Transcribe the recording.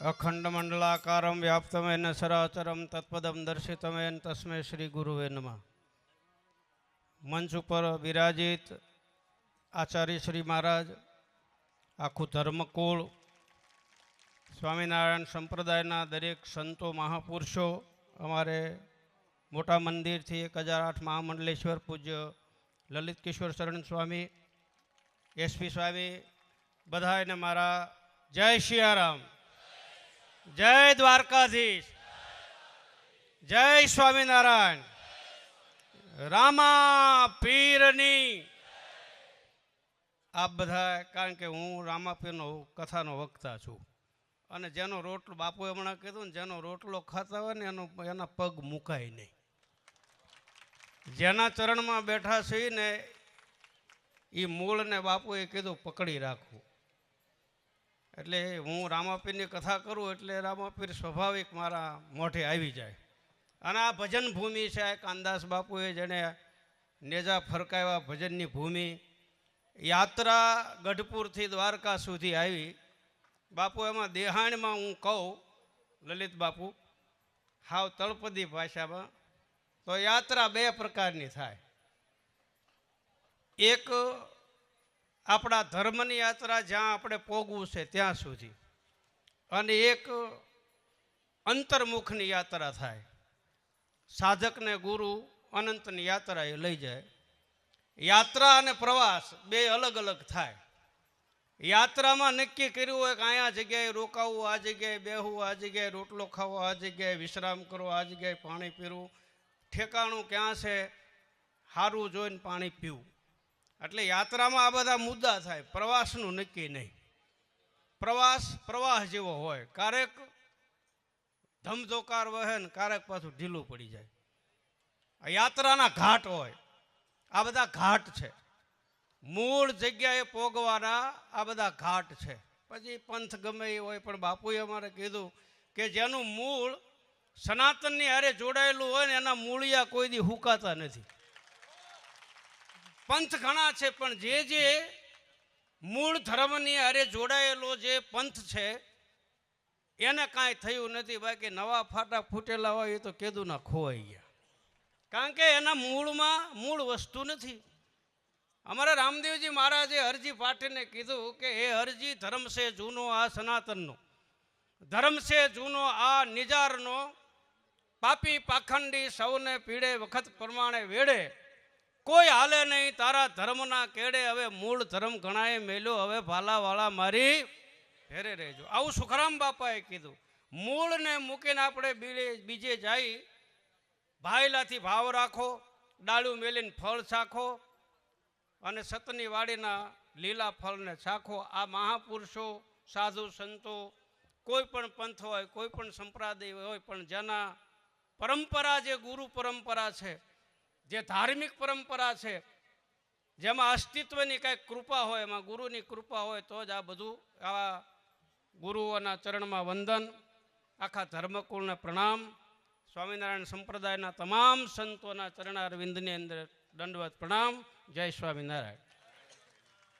અખંડમંડલાકારમ વ્યાપ્તમેન સરાચરમ તત્પદમ દર્શિતમેન તસ્મે શ્રી ગુરુવે નમઃ મંચ ઉપર બિરાજિત આચાર્ય શ્રી મહારાજ આખું ધર્મકુળ સ્વામિનારાયણ સંપ્રદાયના દરેક સંતો મહાપુરુષો અમારે મોટા મંદિરથી એક હજાર આઠ મહામંડલેશ્વર પૂજ્ય લલિત કિશોર શરણ સ્વામી એસપી સ્વામી બધાને મારા જય શિયારામ જય દ્વારકાધીશ. જય સ્વામિનારાયણ. રામા પીરની આપ બધા, કારણ કે હું રામાપીરનો કથાનો વક્તા છું. અને જેનો રોટલો, બાપુએ હમણાં કીધું ને, જેનો રોટલો ખાતા હોય ને, એનો, એના પગ મુકાય નહીં. જેના ચરણમાં બેઠા છીએ ને એ મૂળને બાપુએ કીધું, પકડી રાખવું એટલે હું રામાપીરની કથા કરું એટલે રામાપીર સ્વાભાવિક મારા મોઢે આવી જાય. અને આ ભજન ભૂમિ છે, આ કાનદાસ બાપુએ જેણે નેજા ફરકાવ્યા ભજનની ભૂમિ, યાત્રા ગઢપુરથી દ્વારકા સુધી આવી. બાપુ, એમાં દેહાણમાં હું કહું, લલિત બાપુ, હાવ તળપદી ભાષામાં, તો યાત્રા બે પ્રકારની થાય. એક આપણા ધર્મની યાત્રા જ્યાં આપણે પોગવું છે ત્યાં સુધી. અને એક અંતર્મુખની યાત્રા થાય. સાધકને ગુરુ અનંતની યાત્રા એ લઈ જાય. યાત્રા અને પ્રવાસ બે અલગ અલગ થાય. યાત્રામાં નક્કી કર્યું હોય કે અહીંયા જગ્યાએ રોકાવું, આ જગ્યાએ બેહવું, આ જગ્યાએ રોટલો ખાવો, આ જગ્યાએ વિશ્રામ કરવો, આ જગ્યાએ પાણી પીવું. ઠેકાણું ક્યાં છે? સારું જોઈને પાણી પીવું. એટલે યાત્રામાં આ બધા મુદ્દા થાય, પ્રવાસનું નક્કી નહીં. પ્રવાસ, પ્રવાહ જેવો હોય, ક્યારેક ધમધોકાર વહે ને ક્યારેક પાછું ઢીલું પડી જાય. આ યાત્રાના ઘાટ હોય, આ બધા ઘાટ છે. મૂળ જગ્યાએ પોગવાના આ બધા ઘાટ છે. પછી પંથ ગમે એ હોય, પણ બાપુએ અમારે કીધું કે જેનું મૂળ સનાતનની હારે જોડાયેલું હોય ને એના મૂળિયા કોઈ દી હુકાતા નથી. પંથ ઘણા છે, પણ જે જે મૂળ ધર્મની હારે જોડાયેલો જે પંથ છે, એને કાંઈ થયું નથી. બાકી નવા ફાટા ફૂટેલા હોય એ તો કેદુના ખોવાઈ ગયા. કારણ કે એના મૂળમાં મૂળ વસ્તુ નથી. અમારા રામદેવજી મહારાજે હરજી પાટીને કીધું કે એ હરજી ધર્મ છે જૂનો આ સનાતનનો. ધર્મ છે જૂનો આ નિજારનો. પાપી પાખંડી સૌને પીડે વખત પ્રમાણે વેડે. કોઈ હાલે નહીં, તારા ધર્મના કેડે હવે મૂળ ધર્મ ઘણાએ મેલ્યો, હવે ભાલાવાળા મારી ફેરે રહેજો. આવું સુખરામ બાપાએ કીધું. મૂળને મૂકીને આપણે બીજે જાય ભાઈલાથી ભાવ રાખો, ડાળું મેલીને ફળ ચાખો અને સતની વાડીના લીલા ફળને ચાખો આ મહાપુરુષો, સાધુ સંતો, કોઈ પણ પંથ હોય, કોઈ પણ સંપ્રદાય હોય, પણ જેના પરંપરા જે ગુરુ પરંપરા છે જે ધાર્મિક પરંપરા છે, જેમાં અસ્તિત્વની કંઈક કૃપા હોય, એમાં ગુરુની કૃપા હોય, તો જ આ બધું આવા ગુરુઓના ચરણમાં વંદન, આખા ધર્મકુળને પ્રણામ, સ્વામિનારાયણ સંપ્રદાયના તમામ સંતોના ચરણારવિંદની અંદર દંડવત પ્રણામ. જય સ્વામિનારાયણ.